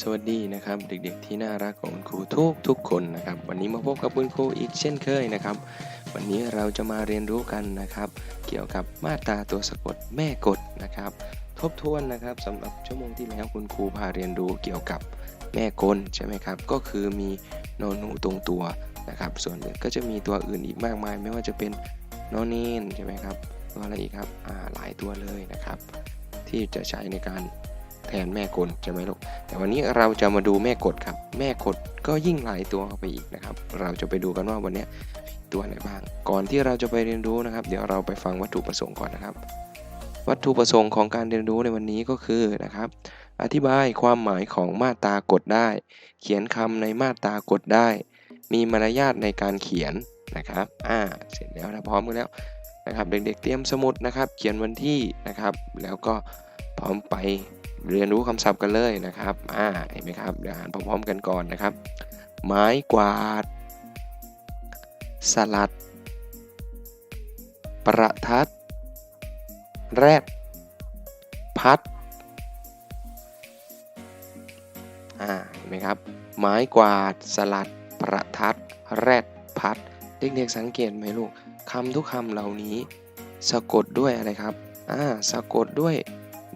สวัสดีนะครับเด็กๆที่น่ารักของคุณครูทุกทุกคนนะครับ วันนี้มาพบกับคุณครูอีกเช่นเคยนะครับ วันนี้เราจะมาเรียนรู้กันนะครับ เกี่ยวกับมาตราตัวสะกดแม่กฎนะครับ ทบทวนนะครับสำหรับชั่วโมงที่แล้วคุณครูพาเรียนรู้เกี่ยวกับแม่กลใช่ไหมครับ ก็คือมีนอนหนูตรงตัวนะครับ ส่วนอื่นก็จะมีตัวอื่นอีกมากมาย ไม่ว่าจะเป็นนอนเนนใช่ไหมครับตัวอะไรอีกครับอ่าหลายตัวเลยนะครับ ที่จะใช้ในการ แทนแม่กลใช่ไหมลูกแต่วันนี้เราจะมาดูแม่กฎครับ แม่กฎก็ยิ่งหลายตัวเข้าไปอีกนะครับ เราจะไปดูกันว่าวันนี้ตัวไหนบ้าง ก่อนที่เราจะไปเรียนรู้นะครับ เดี๋ยวเราไปฟังวัตถุประสงค์ก่อนนะครับ วัตถุประสงค์ของการเรียนรู้ในวันนี้ก็คือนะครับ อธิบายความหมายของมาตรากฎได้ เขียนคำในมาตรากฎได้ มีมารยาทในการเขียนนะครับ อ่า เสร็จแล้วนะพร้อมกันแล้วนะครับ เด็กๆเตรียมสมุดนะครับ เขียนวันที่นะครับ แล้วก็ พร้อมไปเรียนรู้คำศัพท์กันเลยนะครับอ่าเห็นไหมครับ เดี๋ยวอ่านพร้อมๆกันก่อนนะครับ ไม้กวาด สลัด ประทัด แรด พัด อ่า เห็นไหมครับ ไม้กวาด สลัด ประทัด แรด พัด เด็กๆสังเกตไหมลูกคำทุกคำเหล่านี้ สะกดด้วยอะไรครับ อ่า สะกดด้วย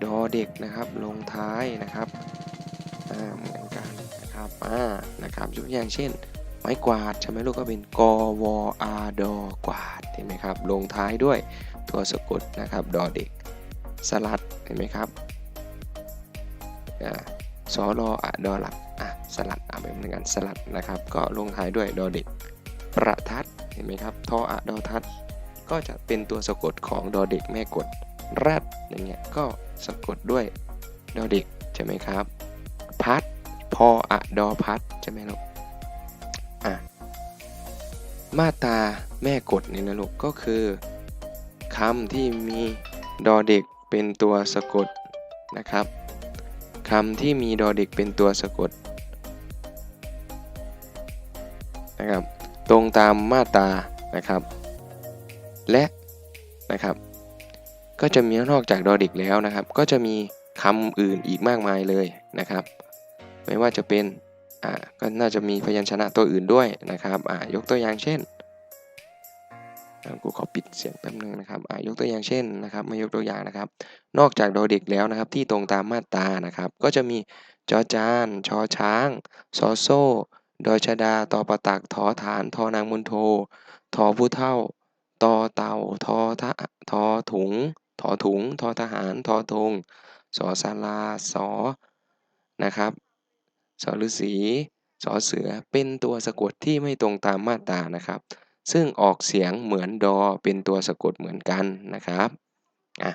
ดอเด็กนะครับลงท้ายนะครับอ่าเหมือนกันนะครับอ่านะครับยกตัวอย่างเช่น ไม้กวาดใช่ไหมลูกก็เป็นกวอาดอกวาดเห็นไหมครับลงท้ายด้วยตัวสะกดนะครับดอเด็ก สลัดเห็นไหมครับอ่าสอรออะดอหลักอะสลัดอะแบบเหมือนกันสลัดนะครับ ก็ลงท้ายด้วยดอเด็ก ประทัดเห็นไหมครับทออะดอทัดก็จะเป็นตัวสะกดของดอเด็กแม่กด แรดอย่างเงี้ยก็สะกดด้วยดอเด็กใช่ไหมครับ พัดพออะดอพัดใช่ไหมลูกอะมาตาแม่กฎนี่นะลูกก็คือคำที่มีดอเด็กเป็นตัวสะกดนะครับคำที่มีดอเด็กเป็นตัวสะกดนะครับตรงตามมาตานะครับ และนะครับ ก็จะมีนอกจากดอเด็กแล้วนะครับ ก็จะมีคำอื่นอีกมากมายเลยนะครับ ไม่ว่าจะเป็นอ่าก็น่าจะมีพยัญชนะตัวอื่นด้วยนะครับอ่ายกตัวอย่างเช่นกูขอปิดเสียงแป๊บนึงนะครับอ่ายกตัวอย่างเช่นนะครับมายกตัวอย่างนะครับ นอกจากดอเด็กแล้วนะครับ ที่ตรงตามมาตรานะครับ ก็จะมีจอจานชอช้างซอโซ่ดอชดาตอประตักทอฐานทอนางมุนโททอผู้เท่าตอเต่าทอทะทอถุง ทอถุง ทอทหาร ทอธงสอศาลาสอนะครับสอฤาษีสอเสือเป็นตัวสะกดที่ไม่ตรงตามมาตรานะครับ ซึ่งออกเสียงเหมือนดอเป็นตัวสะกดเหมือนกันนะครับอะ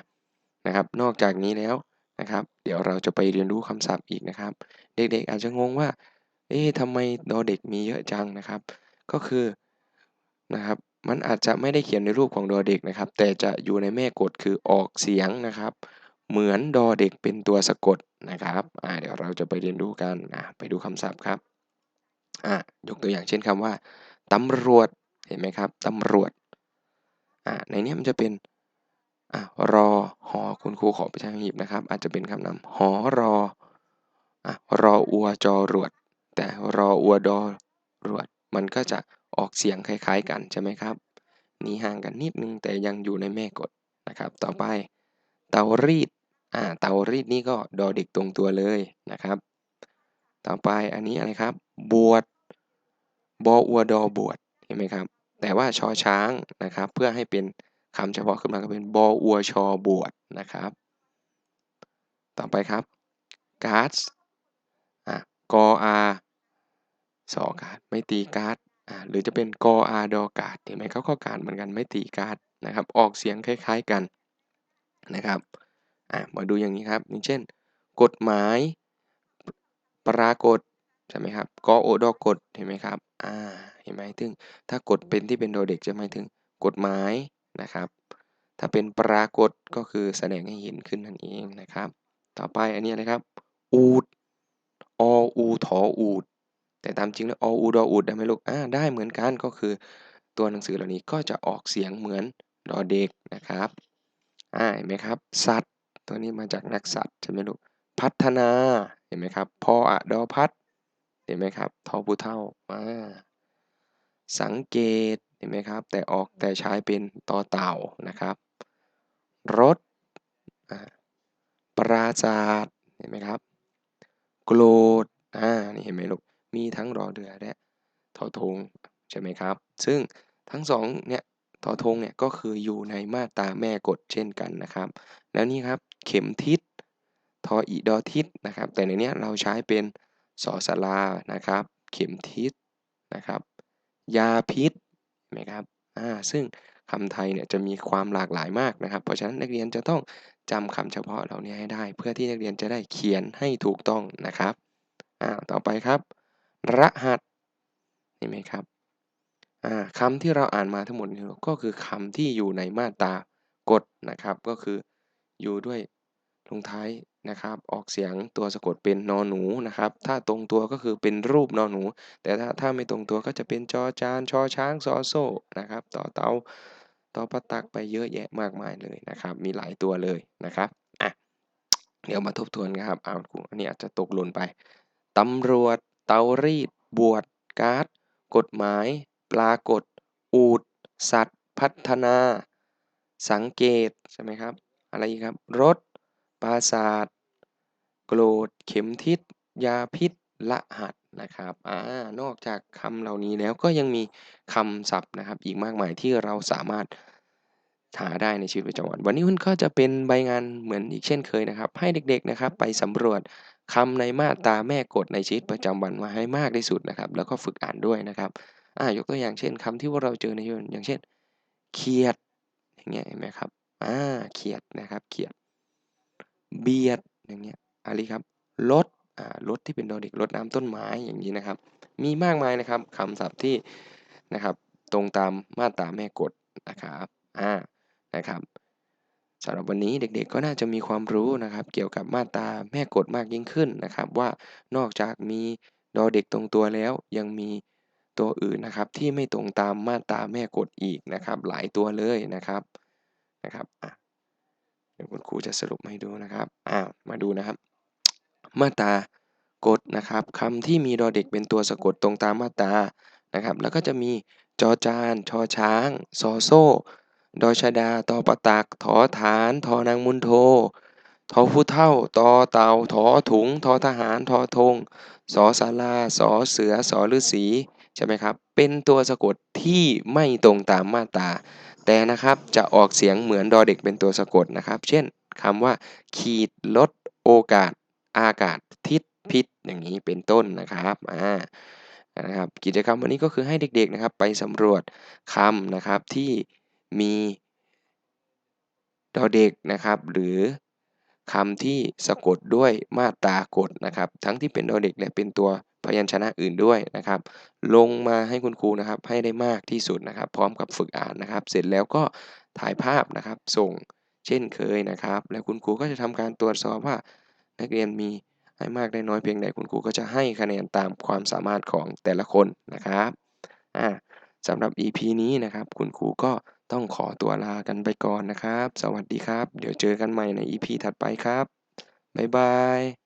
นะครับ นอกจากนี้แล้วนะครับ เดี๋ยวเราจะไปเรียนรู้คำศัพท์อีกนะครับ เด็กๆอาจจะงงว่า เอ๊ะทำไมดอเด็กมีเยอะจังนะครับ ก็คือนะครับ มันอาจจะไม่ได้เขียนในรูปของดอเด็กนะครับ แต่จะอยู่ในแม่กฎคือออกเสียงนะครับ เหมือนดอเด็กเป็นตัวสะกดนะครับอ่าเดี๋ยวเราจะไปเรียนรู้กันอ่าไปดูคำศัพท์ครับอ่ายกตัวอย่างเช่นคำว่าตำรวจเห็นไหมครับตำรวจอ่าในนี้มันจะเป็นอ่ารอหอคุณครูขอไปทางหีบนะครับ อาจจะเป็นคำนำหอรออะรออัวจอรวด แต่รออัวดอรวด มันก็จะ ออกเสียงคล้ายๆกันใช่ไหมครับ นี่ห่างกันนิดนึงแต่ยังอยู่ในแม่กฎนะครับ ต่อไปเตารีดอ่าเตารีดนี่ก็ดอเด็กตรงตัวเลยนะครับ ต่อไปอันนี้อะไรครับ บวชบออัวดอบวชเห็นไหมครับ แต่ว่าชอช้างนะครับ เพื่อให้เป็นคำเฉพาะขึ้นมาก็เป็นบออัวชอบวชนะครับ ต่อไปครับการ์ดอะกออาสอการ์ดไม่ตีการ์ด อ่าหรือจะเป็นกออาดอการ์ดเห็นไหมเขาก็การเหมือนกันไม่ตีการ์ดนะครับ ออกเสียงคล้าย ๆกันนะครับอ่ามาดูอย่างนี้ครับอย่างเช่น กฎหมายปรากฏใช่ไหมครับกอโอดอกฎเห็นไหมครับอ่าเห็นไหมถึงถ้ากฎเป็นที่เป็นโดเด็กจะหมายถึงกฎหมายนะครับ ถ้าเป็นปรากฏก็คือแสดงให้เห็นขึ้นนั่นเองนะครับ ต่อไปอันนี้อะครับ อูดออูถออูด แต่ตามจริงแล้วออูดออูดได้ไหมลูกอ่าได้เหมือนกันก็คือ ตัวหนังสือเหล่านี้ก็จะออกเสียงเหมือนดอเด็กนะครับอ่าเห็นไหมครับ สัตว์ ตัวนี้มาจากนักสัตว์ใช่ไหมลูกพัฒนาเห็นไหมครับพออะดอพัดเห็นไหมครับทอผู้เท่ามาสังเกตเห็นไหมครับ แต่ออกแต่ใช้เป็นต่อเต่านะครับรถปราศาสตร์เห็นไหมครับ โกรธอ่านี่เห็นไหมลูก มีทั้งรอเรือและทอทงใช่ไหมครับ ซึ่งทั้งสองเนี่ยทอทงเนี่ยก็คืออยู่ในมาตราแม่กฎเช่นกันนะครับ แล้วนี่ครับเข็มทิศทออีดอทิศนะครับ แต่ในนี้เราใช้เป็นสอสลานะครับ เข็มทิศนะครับ ยาพิษไหมครับอ่าซึ่งคำไทยเนี่ยจะมีความหลากหลายมากนะครับ เพราะฉะนั้นนักเรียนจะต้องจำคำเฉพาะเหล่านี้ให้ได้ เพื่อที่นักเรียนจะได้เขียนให้ถูกต้องนะครับอ่าต่อไปครับ รหัสเห็นไหมครับคำที่เราอ่านมาทั้งหมดนี้ก็คือคำที่อยู่ในมาตรากฎนะครับ ก็คืออยู่ด้วยลงท้ายนะครับ ออกเสียงตัวสะกดเป็นนอหนูนะครับ ถ้าตรงตัวก็คือเป็นรูปนอหนู แต่ถ้าถ้าไม่ตรงตัวก็จะเป็นจอจานชอช้างซอโซ่นะครับต่อเตาต่อปะตักไปเยอะแยะมากมายเลยนะครับ มีหลายตัวเลยนะครับอะเดี๋ยวมาทบทวนกันครับเอาอันนี้อาจจะตกหล่นไปตำรวจ เตารีด บวช การ์ด กฎหมาย ปรากฏ อูด สัตว์ พัฒนา สังเกต ใช่ไหมครับ อะไรอีกครับ รถ ปราศาสตร์โกรธ เข็มทิศ ยาพิษละหัสนะครับอ่านอกจากคำเหล่านี้แล้วก็ยังมีคำศัพท์นะครับ อีกมากมายที่เราสามารถหาได้ในชีวิตประจำวัน วันนี้คุณก็จะเป็นใบงานเหมือนอีกเช่นเคยนะครับ ให้เด็กๆนะครับ ไปสำรวจ คำในมาตราแม่กฎในชีวิตประจำวันมาให้มากที่สุดนะครับ แล้วก็ฝึกอ่านด้วยนะครับอ่ายกตัวอย่างเช่นคำที่ว่าเราเจอในชีวิตอย่างเช่นเขียดอย่างเงี้ยเห็นไหมครับอ่าเขียดนะครับเขียด เบียดอย่างเงี้ยอะไรครับรถอ่ารถที่เป็นดอเด็กรถน้ำต้นไม้อย่างนี้นะครับ มีมากมายนะครับคำศัพท์ที่นะครับ ตรงตามมาตราแม่กฎนะครับอ่านะครับ สำหรับวันนี้เด็กๆก็น่าจะมีความรู้นะครับ เกี่ยวกับมาตราแม่กฎมากยิ่งขึ้นนะครับ ว่านอกจากมีดอเด็กตรงตัวแล้วยังมีตัวอื่นนะครับ ที่ไม่ตรงตามมาตราแม่กฎอีกนะครับ หลายตัวเลยนะครับนะครับอะเดี๋ยวคุณครูจะสรุปให้ดูนะครับอ่ามาดูนะครับ มาตรากฎนะครับคำที่มีดอเด็กเป็นตัวสะกดตรงตามมาตรานะครับ แล้วก็จะมีจอจานชอช้างซอโซ่ ดอชดาตอปะตักถอฐานทอนางมุนโททอผู้เท่าตอเต่าทอถุงทอทหารทอธงสอศาลาสอเสือสอฤาษีใช่ไหมครับ เป็นตัวสะกดที่ไม่ตรงตามมาตราแต่นะครับจะออกเสียงเหมือนดอเด็กเป็นตัวสะกดนะครับ เช่นคำว่า ขีดลดโอกาส อากาศทิศพิษอย่างนี้เป็นต้นนะครับอ่านะครับ กิจกรรมวันนี้ก็คือให้เด็กๆนะครับ ไปสำรวจคำนะครับที่ มีดอเด็กนะครับ หรือคำที่สะกดด้วยมาตรากฎนะครับ ทั้งที่เป็นดอเด็กและเป็นตัวพยัญชนะอื่นด้วยนะครับ ลงมาให้คุณครูนะครับให้ได้มากที่สุดนะครับ พร้อมกับฝึกอ่านนะครับ เสร็จแล้วก็ถ่ายภาพนะครับ ส่งเช่นเคยนะครับ แล้วคุณครูก็จะทำการตรวจสอบว่า นักเรียนมีให้มากได้น้อยเพียงใดคุณครูก็จะให้คะแนนตามความสามารถของแต่ละคนนะครับอ่าสำหรับ EP นี้นะครับ คุณครูก็ ต้องขอตัวลากันไปก่อนนะครับ สวัสดีครับ เดี๋ยวเจอกันใหม่ใน EP ถัดไปครับ บ๊ายบาย